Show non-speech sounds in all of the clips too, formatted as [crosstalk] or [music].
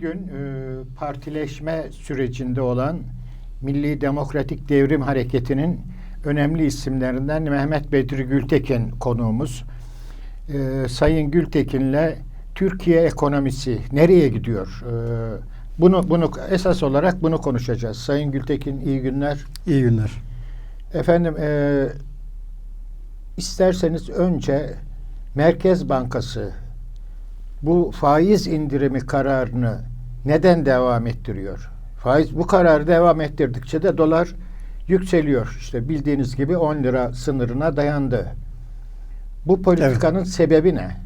bugün e, partileşme sürecinde olan Milli Demokratik Devrim Hareketi'nin önemli isimlerinden Mehmet Bedri Gültekin konuğumuz. E, Sayın Gültekin'le Türkiye ekonomisi nereye gidiyor? E, bunu bunu esas olarak bunu konuşacağız. Sayın Gültekin iyi günler. İyi günler. Efendim e, isterseniz önce Merkez Bankası bu faiz indirimi kararını neden devam ettiriyor? Faiz bu kararı devam ettirdikçe de dolar yükseliyor. İşte bildiğiniz gibi 10 lira sınırına dayandı. Bu politikanın sebebi ne?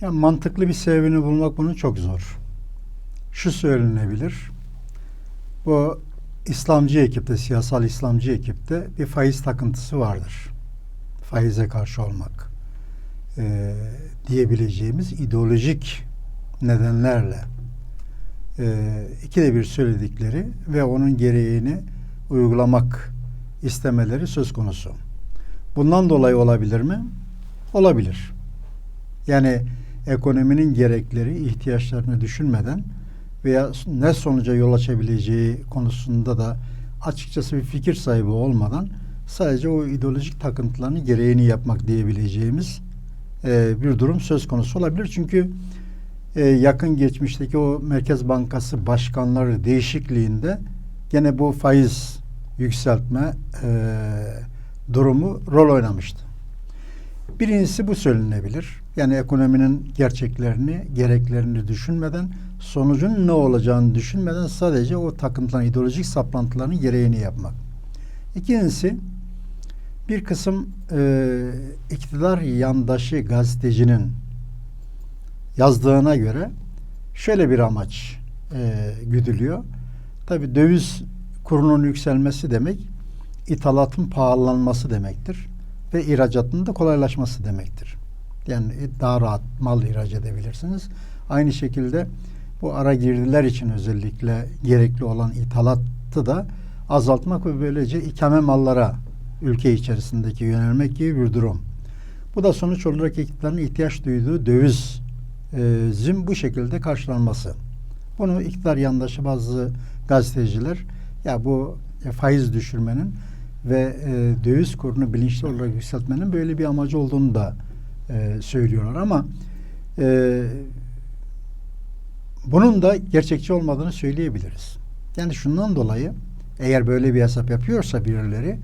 Ya mantıklı bir sebebini bulmak bunun çok zor. Şu söylenebilir. Bu İslamcı ekipte, siyasal İslamcı ekipte bir faiz takıntısı vardır. Faize karşı olmak. Ee, diyebileceğimiz ideolojik nedenlerle e, ikide bir söyledikleri ve onun gereğini uygulamak istemeleri söz konusu. Bundan dolayı olabilir mi? Olabilir. Yani ekonominin gerekleri, ihtiyaçlarını düşünmeden veya ne sonuca yol açabileceği konusunda da açıkçası bir fikir sahibi olmadan sadece o ideolojik takıntılarını gereğini yapmak diyebileceğimiz e, bir durum söz konusu olabilir. Çünkü e, yakın geçmişteki o Merkez Bankası başkanları değişikliğinde gene bu faiz yükseltme e, durumu rol oynamıştı. Birincisi bu söylenebilir. Yani ekonominin gerçeklerini, gereklerini düşünmeden, sonucun ne olacağını düşünmeden sadece o takıntıların, ideolojik saplantıların gereğini yapmak. İkincisi, bir kısım e, iktidar yandaşı gazetecinin yazdığına göre şöyle bir amaç e, güdülüyor. Tabi döviz kurunun yükselmesi demek ithalatın pahalanması demektir ve ihracatın da kolaylaşması demektir. Yani daha rahat mal ihraç edebilirsiniz. Aynı şekilde bu ara girdiler için özellikle gerekli olan ithalatı da azaltmak ve böylece ikame mallara ülke içerisindeki yönelmek gibi bir durum. Bu da sonuç olarak iktidarın ihtiyaç duyduğu döviz e, zim bu şekilde karşılanması. Bunu iktidar yandaşı bazı gazeteciler ya bu e, faiz düşürmenin ve e, döviz kurunu bilinçli olarak yükseltmenin böyle bir amacı olduğunu da e, söylüyorlar ama e, bunun da gerçekçi olmadığını söyleyebiliriz. Yani şundan dolayı eğer böyle bir hesap yapıyorsa birileri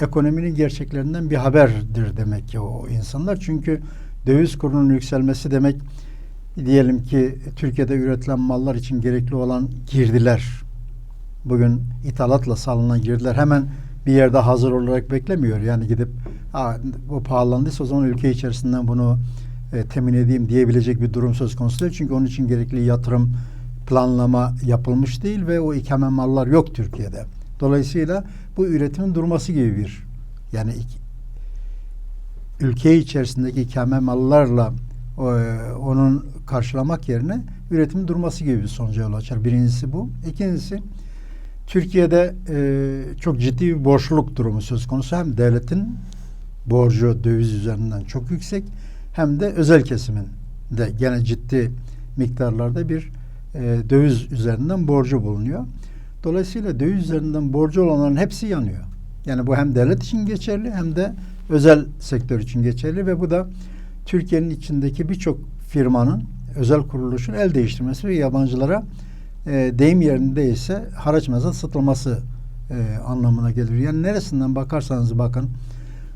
ekonominin gerçeklerinden bir haberdir demek ki o insanlar. Çünkü döviz kurunun yükselmesi demek diyelim ki Türkiye'de üretilen mallar için gerekli olan girdiler bugün ithalatla sağlanan girdiler hemen bir yerde hazır olarak beklemiyor. Yani gidip bu pahalandıysa o zaman ülke içerisinden bunu e, temin edeyim diyebilecek bir durum söz konusu değil. Çünkü onun için gerekli yatırım planlama yapılmış değil ve o ikame mallar yok Türkiye'de. Dolayısıyla bu üretimin durması gibi bir yani ülke içerisindeki ikame mallarla onun karşılamak yerine üretimin durması gibi bir sonuca yol açar. Birincisi bu. İkincisi Türkiye'de e, çok ciddi bir borçluluk durumu söz konusu. Hem devletin borcu döviz üzerinden çok yüksek hem de özel kesimin de gene ciddi miktarlarda bir e, döviz üzerinden borcu bulunuyor. Dolayısıyla döviz üzerinden borcu olanların hepsi yanıyor. Yani bu hem devlet için geçerli hem de özel sektör için geçerli ve bu da Türkiye'nin içindeki birçok firmanın, özel kuruluşun el değiştirmesi ve yabancılara e, deyim yerindeyse haraç mezat satılması e, anlamına gelir. Yani neresinden bakarsanız bakın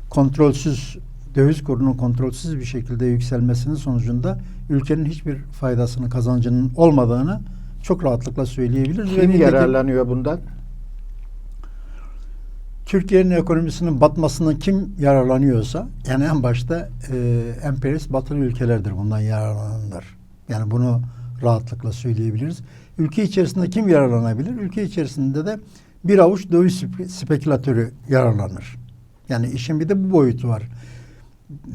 kontrolsüz döviz kurunun kontrolsüz bir şekilde yükselmesinin sonucunda ülkenin hiçbir faydasını kazancının olmadığını çok rahatlıkla söyleyebiliriz. Kim yararlanıyor bundan? Türkiye'nin ekonomisinin batmasından kim yararlanıyorsa yani en başta e, emperyalist batılı ülkelerdir bundan yararlananlar. Yani bunu rahatlıkla söyleyebiliriz. Ülke içerisinde kim yararlanabilir? Ülke içerisinde de bir avuç döviz spekülatörü yararlanır. Yani işin bir de bu boyutu var.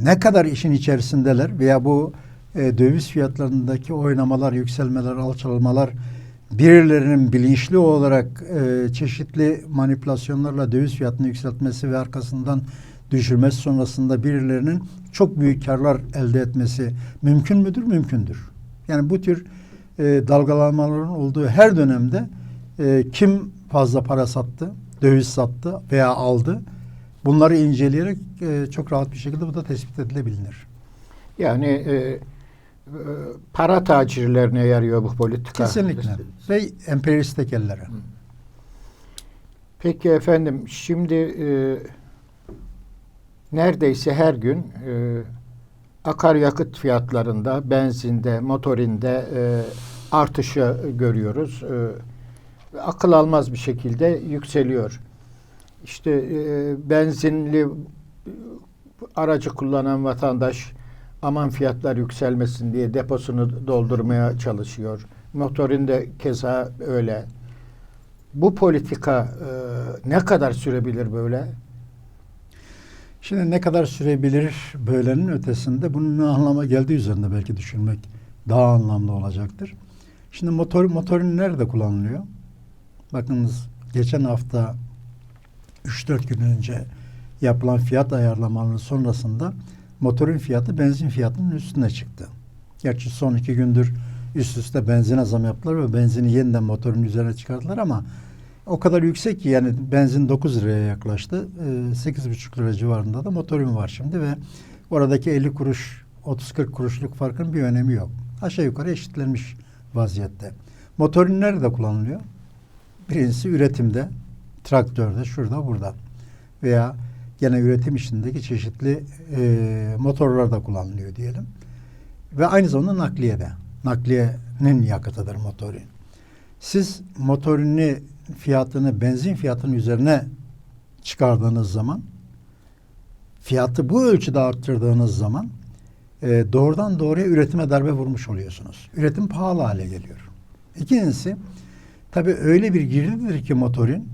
Ne kadar işin içerisindeler veya bu e, döviz fiyatlarındaki oynamalar, yükselmeler, alçalmalar birilerinin bilinçli olarak e, çeşitli manipülasyonlarla döviz fiyatını yükseltmesi ve arkasından düşürmesi sonrasında birilerinin çok büyük karlar elde etmesi mümkün müdür? Mümkündür. Yani bu tür e, dalgalanmaların olduğu her dönemde e, kim fazla para sattı, döviz sattı veya aldı bunları inceleyerek e, çok rahat bir şekilde bu da tespit edilebilir. Yani e, para tacirlerine yarıyor bu politika. Kesinlikle. Ve emperyalist tekellere. Peki efendim şimdi e, neredeyse her gün e, akaryakıt fiyatlarında, benzinde, motorinde e, artışı görüyoruz. E, akıl almaz bir şekilde yükseliyor. İşte e, benzinli aracı kullanan vatandaş aman fiyatlar yükselmesin diye deposunu doldurmaya çalışıyor. Motorin de keza öyle. Bu politika e, ne kadar sürebilir böyle? Şimdi ne kadar sürebilir böylenin ötesinde bunun ne anlama geldiği üzerinde belki düşünmek daha anlamlı olacaktır. Şimdi motor motorun nerede kullanılıyor? Bakınız geçen hafta 3-4 gün önce yapılan fiyat ayarlamalarının sonrasında motorun fiyatı benzin fiyatının üstüne çıktı. Gerçi son iki gündür üst üste benzine zam yaptılar ve benzini yeniden motorun üzerine çıkardılar ama o kadar yüksek ki yani benzin 9 liraya yaklaştı. Ee, 8,5 lira civarında da motorin var şimdi ve oradaki 50 kuruş 30-40 kuruşluk farkın bir önemi yok. Aşağı yukarı eşitlenmiş vaziyette. Motorin nerede kullanılıyor? Birincisi üretimde, traktörde, şurada, burada. Veya gene üretim işindeki çeşitli e, motorlarda kullanılıyor diyelim. Ve aynı zamanda nakliyede. Nakliyenin yakıtıdır motorin. Siz motorini fiyatını benzin fiyatının üzerine çıkardığınız zaman fiyatı bu ölçüde arttırdığınız zaman e, doğrudan doğruya üretime darbe vurmuş oluyorsunuz. Üretim pahalı hale geliyor. İkincisi tabii öyle bir girdidir ki motorin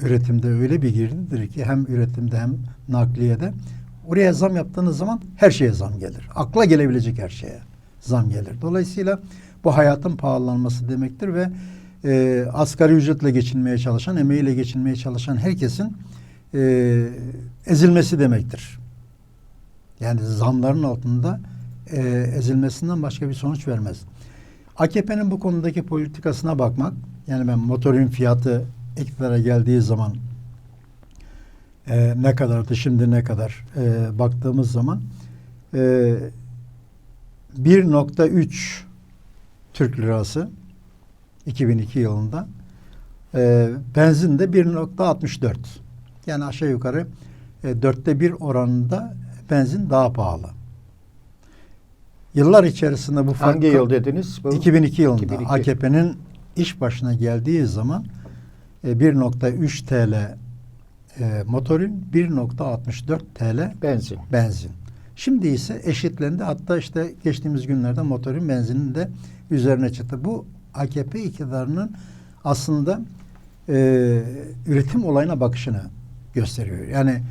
üretimde öyle bir girdidir ki hem üretimde hem nakliyede oraya zam yaptığınız zaman her şeye zam gelir. Akla gelebilecek her şeye zam gelir. Dolayısıyla bu hayatın pahalanması demektir ve e, asgari ücretle geçinmeye çalışan, emeğiyle geçinmeye çalışan herkesin e, ezilmesi demektir. Yani zamların altında e, ezilmesinden başka bir sonuç vermez. AKP'nin bu konudaki politikasına bakmak, yani ben motorun fiyatı iktidara geldiği zaman e, ne kadardı, şimdi ne kadar e, baktığımız zaman e, 1.3 Türk lirası 2002 yılında. E, benzin de 1.64. Yani aşağı yukarı e, dörtte bir oranında benzin daha pahalı. Yıllar içerisinde bu fark Hangi yıl dediniz? Bu? 2002 yılında 2002. AKP'nin iş başına geldiği zaman 1.3 TL e, motorin 1.64 TL Benzin. benzin. Şimdi ise eşitlendi. Hatta işte geçtiğimiz günlerde motorin benzinin de üzerine çıktı. Bu AKP iktidarının aslında e, üretim olayına bakışını gösteriyor. Yani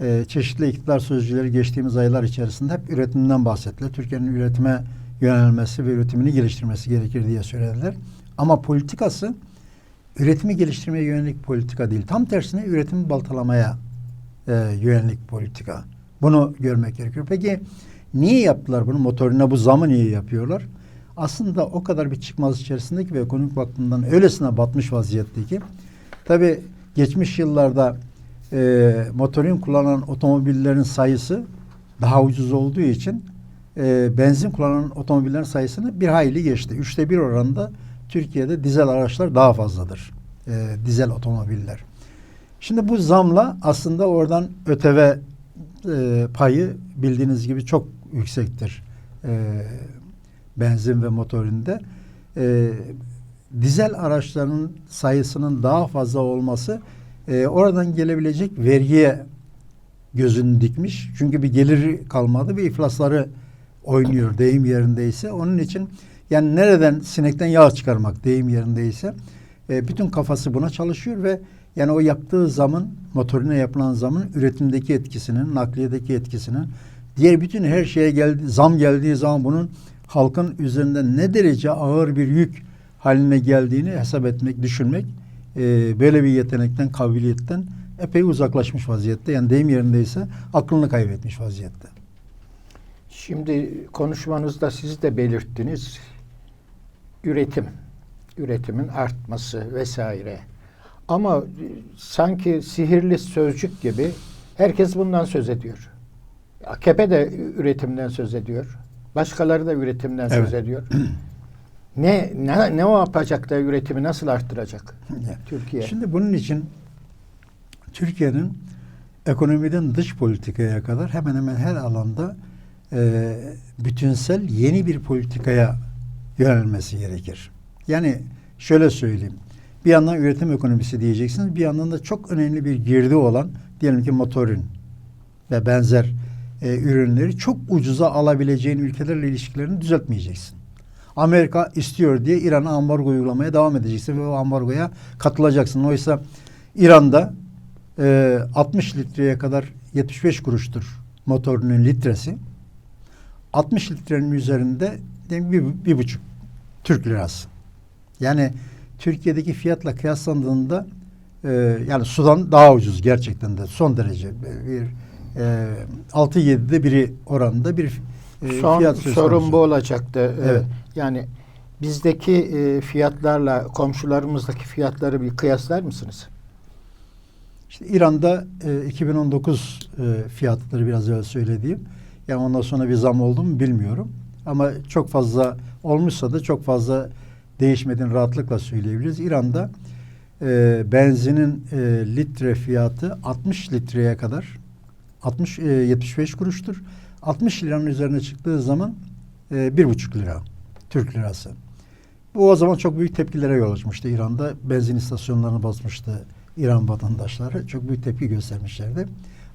e, çeşitli iktidar sözcüleri geçtiğimiz aylar içerisinde hep üretimden bahsettiler. Türkiye'nin üretime yönelmesi ve üretimini geliştirmesi gerekir diye söylediler. Ama politikası üretimi geliştirmeye yönelik politika değil. Tam tersine üretimi baltalamaya e, yönelik politika. Bunu görmek gerekiyor. Peki niye yaptılar bunu? Motorine bu zamı niye yapıyorlar? Aslında o kadar bir çıkmaz içerisindeki ve ekonomik bakımdan öylesine batmış vaziyette ki tabi geçmiş yıllarda e, motorin kullanan otomobillerin sayısı daha ucuz olduğu için e, benzin kullanan otomobillerin sayısını bir hayli geçti. Üçte bir oranında Türkiye'de dizel araçlar daha fazladır. E, dizel otomobiller. Şimdi bu zamla aslında oradan ÖTV e, payı bildiğiniz gibi çok yüksektir. E, benzin ve motorinde. E, dizel araçların sayısının daha fazla olması e, oradan gelebilecek vergiye gözünü dikmiş. Çünkü bir geliri kalmadı ve iflasları oynuyor deyim yerindeyse. Onun için yani nereden sinekten yağ çıkarmak deyim yerindeyse e, bütün kafası buna çalışıyor ve yani o yaptığı zamın motorine yapılan zamın üretimdeki etkisinin, nakliyedeki etkisinin diğer bütün her şeye geldi, zam geldiği zaman bunun halkın üzerinde ne derece ağır bir yük haline geldiğini hesap etmek, düşünmek e, böyle bir yetenekten, kabiliyetten epey uzaklaşmış vaziyette. Yani deyim yerindeyse aklını kaybetmiş vaziyette. Şimdi konuşmanızda siz de belirttiniz. Üretim, üretimin artması vesaire. Ama sanki sihirli sözcük gibi herkes bundan söz ediyor. AKP de üretimden söz ediyor. Başkaları da üretimden söz Evet. ediyor. [clears throat] ne, ne ne o yapacak da üretimi nasıl arttıracak Türkiye? Şimdi bunun için Türkiye'nin ekonomiden dış politikaya kadar hemen hemen her alanda e, bütünsel yeni bir politikaya yönelmesi gerekir. Yani şöyle söyleyeyim. Bir yandan üretim ekonomisi diyeceksiniz. Bir yandan da çok önemli bir girdi olan diyelim ki motorin ve benzer e, ürünleri çok ucuza alabileceğin ülkelerle ilişkilerini düzeltmeyeceksin. Amerika istiyor diye İran'a ambargo uygulamaya devam edeceksin ve o ambargoya katılacaksın. Oysa İran'da e, 60 litreye kadar 75 kuruştur motorunun litresi. 60 litrenin üzerinde bir, bir buçuk Türk lirası. Yani Türkiye'deki fiyatla kıyaslandığında e, yani sudan daha ucuz gerçekten de son derece bir e, 6-7'de biri oranında bir e, Son fiyat söz sorun konusu. bu olacaktı. Ee, Evet. Yani bizdeki e, fiyatlarla komşularımızdaki fiyatları bir kıyaslar mısınız? İşte İran'da e, 2019 e, fiyatları biraz evvel söylediğim. Yani ondan sonra bir zam oldu mu bilmiyorum. Ama çok fazla olmuşsa da çok fazla değişmediğini rahatlıkla söyleyebiliriz. İran'da e, benzinin e, litre fiyatı 60 litreye kadar 60 e, 75 kuruştur. 60 liranın üzerine çıktığı zaman e, bir buçuk lira Türk lirası. Bu o zaman çok büyük tepkilere yol açmıştı İran'da. Benzin istasyonlarını basmıştı İran vatandaşları. Çok büyük tepki göstermişlerdi.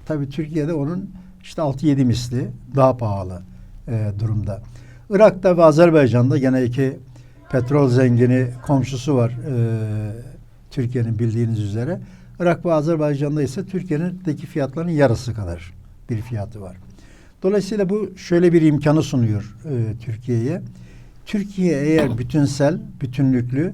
Tabii Türkiye'de onun işte 6-7 misli daha pahalı e, durumda. Irak'ta ve Azerbaycan'da gene iki petrol zengini komşusu var e, Türkiye'nin bildiğiniz üzere. Irak ve Azerbaycan'da ise Türkiye'deki fiyatların yarısı kadar bir fiyatı var. Dolayısıyla bu şöyle bir imkanı sunuyor e, Türkiye'ye. Türkiye eğer bütünsel, bütünlüklü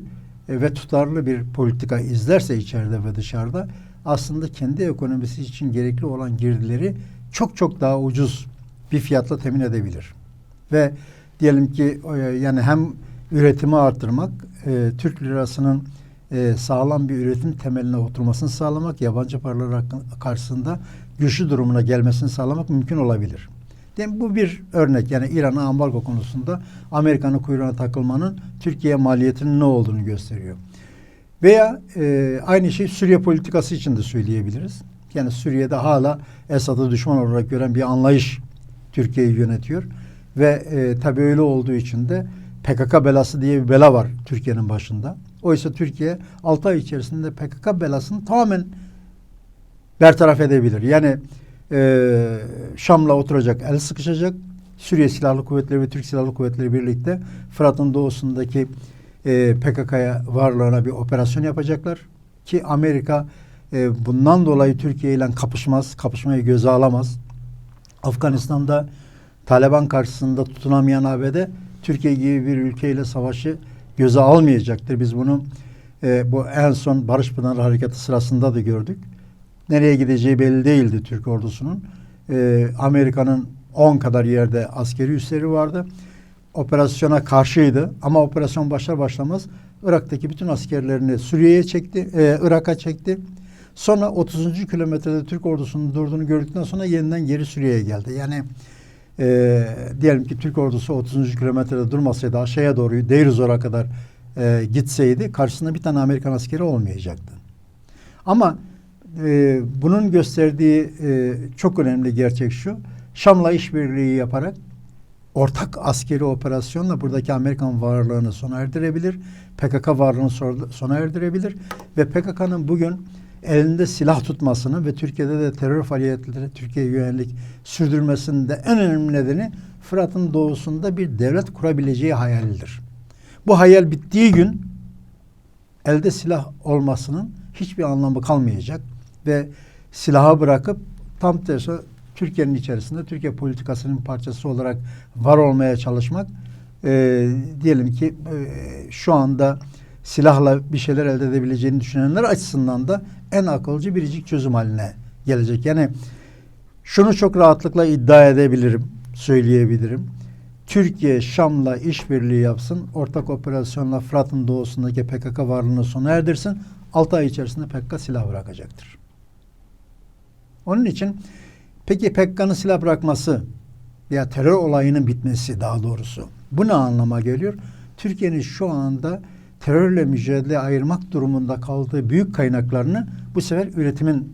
e, ve tutarlı bir politika izlerse içeride ve dışarıda aslında kendi ekonomisi için gerekli olan girdileri çok çok daha ucuz bir fiyatla temin edebilir. Ve diyelim ki e, yani hem üretimi arttırmak, e, Türk lirasının e, sağlam bir üretim temeline oturmasını sağlamak, yabancı paralar karşısında güçlü durumuna gelmesini sağlamak mümkün olabilir. Yani bu bir örnek. Yani İran'a ambargo konusunda Amerika'nın kuyruğuna takılmanın Türkiye maliyetinin ne olduğunu gösteriyor. Veya e, aynı şey Suriye politikası için de söyleyebiliriz. Yani Suriye'de hala Esad'ı düşman olarak gören bir anlayış Türkiye'yi yönetiyor. Ve e, tabii öyle olduğu için de PKK belası diye bir bela var Türkiye'nin başında. Oysa Türkiye 6 ay içerisinde PKK belasını tamamen bertaraf edebilir. Yani e, Şam'la oturacak, el sıkışacak. Suriye Silahlı Kuvvetleri ve Türk Silahlı Kuvvetleri birlikte Fırat'ın doğusundaki e, PKK'ya varlığına bir operasyon yapacaklar. Ki Amerika e, bundan dolayı Türkiye ile kapışmaz, kapışmayı göze alamaz. Afganistan'da Taliban karşısında tutunamayan ABD Türkiye gibi bir ülkeyle savaşı göze almayacaktır. Biz bunu e, bu en son Barış Pınarı Harekatı sırasında da gördük. Nereye gideceği belli değildi Türk ordusunun. E, Amerika'nın 10 kadar yerde askeri üsleri vardı. Operasyona karşıydı ama operasyon başlar başlamaz Irak'taki bütün askerlerini Suriye'ye çekti, e, Irak'a çekti. Sonra 30. kilometrede Türk ordusunun durduğunu gördükten sonra yeniden geri Suriye'ye geldi. Yani e, diyelim ki Türk ordusu 30. kilometrede durmasaydı aşağıya doğru Deirizor'a kadar e, gitseydi karşısında bir tane Amerikan askeri olmayacaktı. Ama e, bunun gösterdiği e, çok önemli gerçek şu. Şam'la işbirliği yaparak ortak askeri operasyonla buradaki Amerikan varlığını sona erdirebilir. PKK varlığını sona erdirebilir. Ve PKK'nın bugün elinde silah tutmasını ve Türkiye'de de terör faaliyetleri Türkiye'ye yönelik sürdürmesinin de en önemli nedeni Fırat'ın doğusunda bir devlet kurabileceği hayalidir. Bu hayal bittiği gün elde silah olmasının hiçbir anlamı kalmayacak ve silahı bırakıp tam tersi Türkiye'nin içerisinde Türkiye politikasının parçası olarak var olmaya çalışmak e, diyelim ki e, şu anda silahla bir şeyler elde edebileceğini düşünenler açısından da en akılcı biricik çözüm haline gelecek. Yani şunu çok rahatlıkla iddia edebilirim, söyleyebilirim. Türkiye Şam'la işbirliği yapsın, ortak operasyonla Fırat'ın doğusundaki PKK varlığını sona erdirsin. 6 ay içerisinde PKK silah bırakacaktır. Onun için peki PKK'nın silah bırakması veya terör olayının bitmesi daha doğrusu bu ne anlama geliyor? Türkiye'nin şu anda terörle mücadele ayırmak durumunda kaldığı büyük kaynaklarını bu sefer üretimin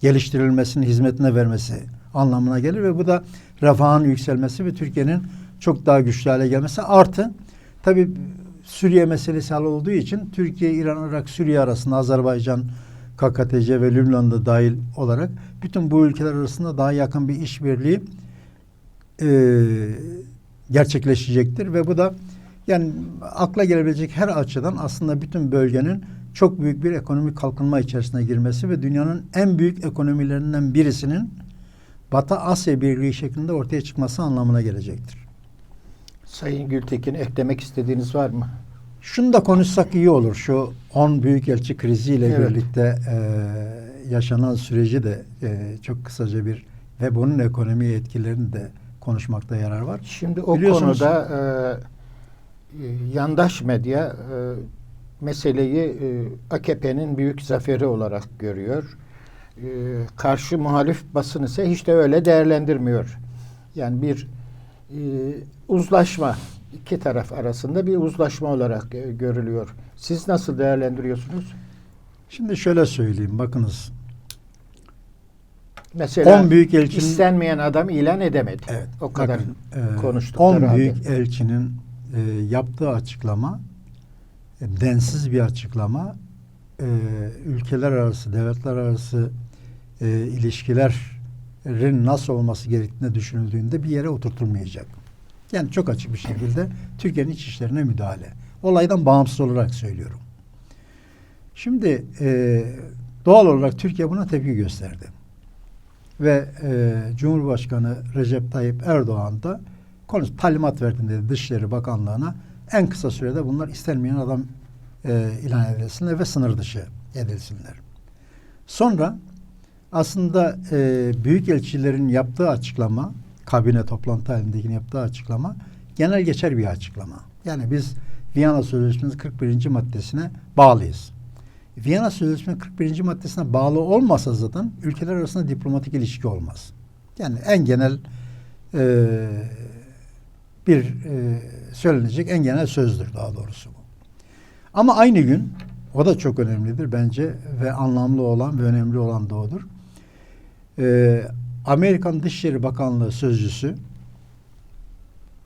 geliştirilmesinin hizmetine vermesi anlamına gelir ve bu da refahın yükselmesi ve Türkiye'nin çok daha güçlü hale gelmesi artı tabi Suriye meselesi hal olduğu için Türkiye, İran, Irak, Suriye arasında Azerbaycan, KKTC ve Lübnan'da dahil olarak bütün bu ülkeler arasında daha yakın bir işbirliği e, gerçekleşecektir ve bu da yani akla gelebilecek her açıdan aslında bütün bölgenin çok büyük bir ekonomik kalkınma içerisine girmesi ve dünyanın en büyük ekonomilerinden birisinin Batı Asya Birliği şeklinde ortaya çıkması anlamına gelecektir. Sayın Gültekin eklemek istediğiniz var mı? Şunu da konuşsak iyi olur. Şu 10 büyükelçi kriziyle Evet. birlikte e, yaşanan süreci de e, çok kısaca bir ve bunun ekonomiye etkilerini de konuşmakta yarar var. Şimdi o konuda e, yandaş medya e, meseleyi e, AKP'nin büyük zaferi olarak görüyor. E, karşı muhalif basın ise hiç de öyle değerlendirmiyor. Yani bir e, uzlaşma iki taraf arasında bir uzlaşma olarak e, görülüyor. Siz nasıl değerlendiriyorsunuz? Şimdi şöyle söyleyeyim. Bakınız. Mesela 10 büyük elçinin istenmeyen adam ilan edemedi. Evet. O kadar bakın, e, konuştuk. 10 beraber. büyük elçinin e, yaptığı açıklama e, densiz bir açıklama. E, ülkeler arası, devletler arası e, ilişkilerin nasıl olması gerektiğine düşünüldüğünde bir yere oturtulmayacak. Yani çok açık bir şekilde Türkiye'nin iç işlerine müdahale. Olaydan bağımsız olarak söylüyorum. Şimdi e, doğal olarak Türkiye buna tepki gösterdi. Ve e, Cumhurbaşkanı Recep Tayyip Erdoğan da konuş talimat verdim dedi Dışişleri Bakanlığı'na. En kısa sürede bunlar istenmeyen adam e, ilan edilsinler ve sınır dışı edilsinler. Sonra aslında e, büyükelçilerin yaptığı açıklama, kabine toplantı halindeki yaptığı açıklama genel geçer bir açıklama. Yani biz Viyana Sözleşmesi 41. maddesine bağlıyız. Viyana Sözleşmesi 41. maddesine bağlı olmasa zaten ülkeler arasında diplomatik ilişki olmaz. Yani en genel e, bir e, söylenecek en genel sözdür daha doğrusu bu. Ama aynı gün o da çok önemlidir bence ve anlamlı olan ve önemli olan da odur. E, Amerikan Dışişleri Bakanlığı Sözcüsü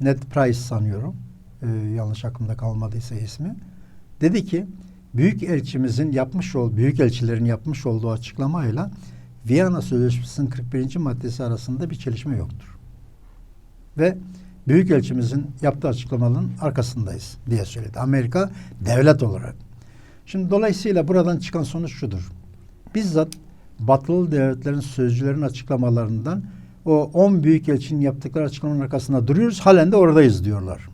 Ned Price sanıyorum e, yanlış aklımda kalmadıysa ismi dedi ki büyük elçimizin yapmış olduğu büyük elçilerin yapmış olduğu açıklamayla Viyana Sözleşmesi'nin 41. maddesi arasında bir çelişme yoktur. Ve büyük elçimizin yaptığı açıklamaların arkasındayız diye söyledi. Amerika devlet olarak. Şimdi dolayısıyla buradan çıkan sonuç şudur. Bizzat batılı devletlerin sözcülerin açıklamalarından o 10 büyük elçinin yaptıkları açıklamanın arkasında duruyoruz. Halen de oradayız diyorlar.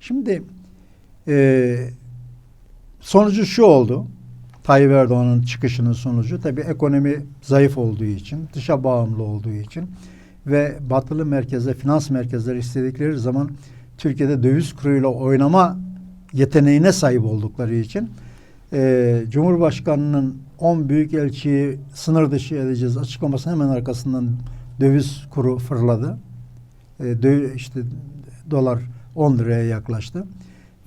Şimdi e, sonucu şu oldu. Tayyip Erdoğan'ın çıkışının sonucu tabii ekonomi zayıf olduğu için, dışa bağımlı olduğu için ve batılı merkeze, finans merkezleri istedikleri zaman Türkiye'de döviz kuruyla oynama yeteneğine sahip oldukları için e, Cumhurbaşkanı'nın 10 büyük elçiyi sınır dışı edeceğiz açıklamasının hemen arkasından döviz kuru fırladı. E, dö- işte dolar 10 liraya yaklaştı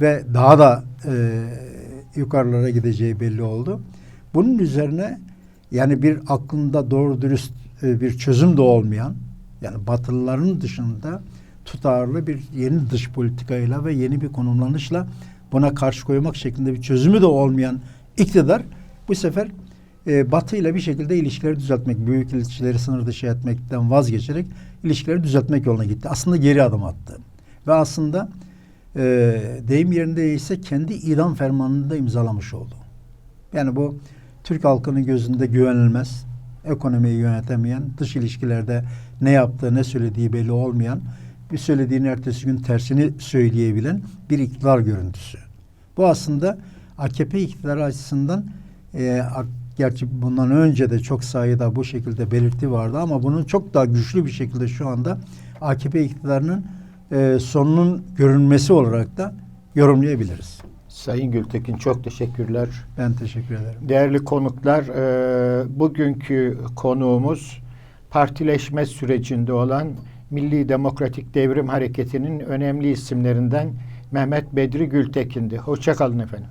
ve daha da e, yukarılara gideceği belli oldu. Bunun üzerine yani bir aklında doğru dürüst e, bir çözüm de olmayan yani batılıların dışında tutarlı bir yeni dış politikayla ve yeni bir konumlanışla buna karşı koymak şeklinde bir çözümü de olmayan iktidar bu sefer e, Batı ile bir şekilde ilişkileri düzeltmek, büyük ilişkileri sınır dışı etmekten vazgeçerek ilişkileri düzeltmek yoluna gitti. Aslında geri adım attı. Ve aslında e, deyim yerinde ise kendi idam fermanını da imzalamış oldu. Yani bu Türk halkının gözünde güvenilmez, ekonomiyi yönetemeyen, dış ilişkilerde ne yaptığı, ne söylediği belli olmayan, bir söylediğinin ertesi gün tersini söyleyebilen bir iktidar görüntüsü. Bu aslında AKP iktidarı açısından e, gerçi bundan önce de çok sayıda bu şekilde belirti vardı ama bunun çok daha güçlü bir şekilde şu anda AKP iktidarının e, sonunun görünmesi olarak da yorumlayabiliriz. Sayın Gültekin çok teşekkürler. Ben teşekkür ederim. Değerli konuklar, e, bugünkü konuğumuz partileşme sürecinde olan Milli Demokratik Devrim Hareketi'nin önemli isimlerinden Mehmet Bedri Gültekin'di. Hoşçakalın efendim.